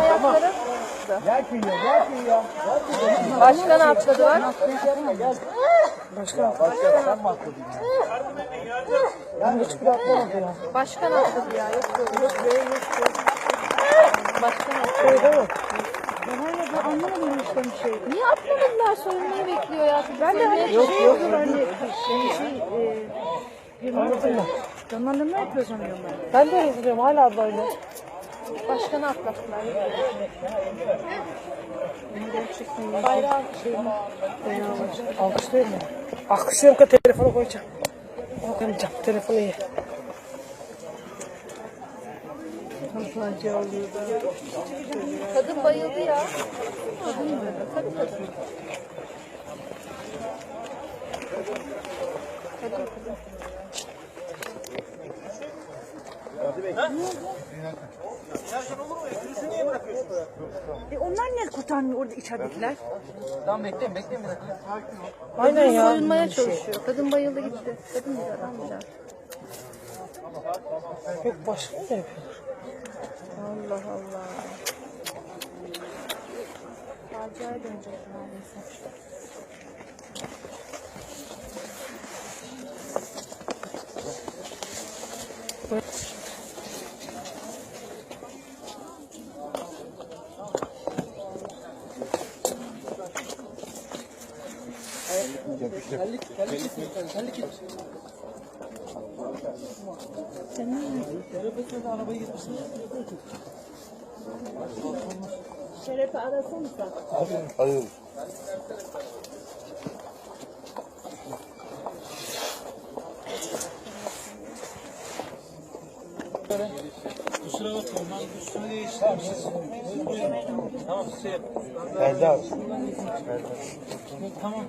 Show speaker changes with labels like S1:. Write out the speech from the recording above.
S1: Ayakları. Gel.
S2: Başkan atladılar.
S3: Başka,
S1: başka sen mi atladın
S3: ya? Hiçbir atlamadı ya.
S1: Başkan atladı ya. Yok yok yok. Yok
S2: yok.
S1: Başkan atladı.
S2: Ben anlamadım işte bir şey.
S1: Niye atlamadılar? Soyunmayı bekliyor ya. Ben de hani Yok, şey yok. yapıyorlar hani şey, şey
S2: e, canlandırma. Canlandırma yapıyor sanıyorum ben.
S3: Ben de öyle biliyorum, hala böyle.
S1: Başkanı atlattılar. Bayrağı
S2: şey.
S3: Alkışlayayım mı? Alkışlıyorum ki telefonu koyacağım. Koyacağım, telefonu iyi.
S2: Kadın bayıldı
S1: ya. Kadın mı? Tabii kadın. Kadın kadın.
S4: E onlar niye kurtarmıyor orada içeridekiler? Tamam bekleyin, bekleyin bir dakika.
S3: Aynen ya. Soyunmaya çalışıyor.
S1: Kadın bayıldı gitti. Kadın güzel, adam güzel.
S3: Yok başka ne yapıyor?
S1: Allah Allah. Faciaya dönecek Terlik, terlik, terlik. Sen ne? Şerefet'le de arabaya gitmişsin. Şeref'i arasın mı sen? Hayır. Hayır. Neredeyse. Kusura bakmayın ben üstümü değiştirdim siz. Tamam size. Erdal. Tamam.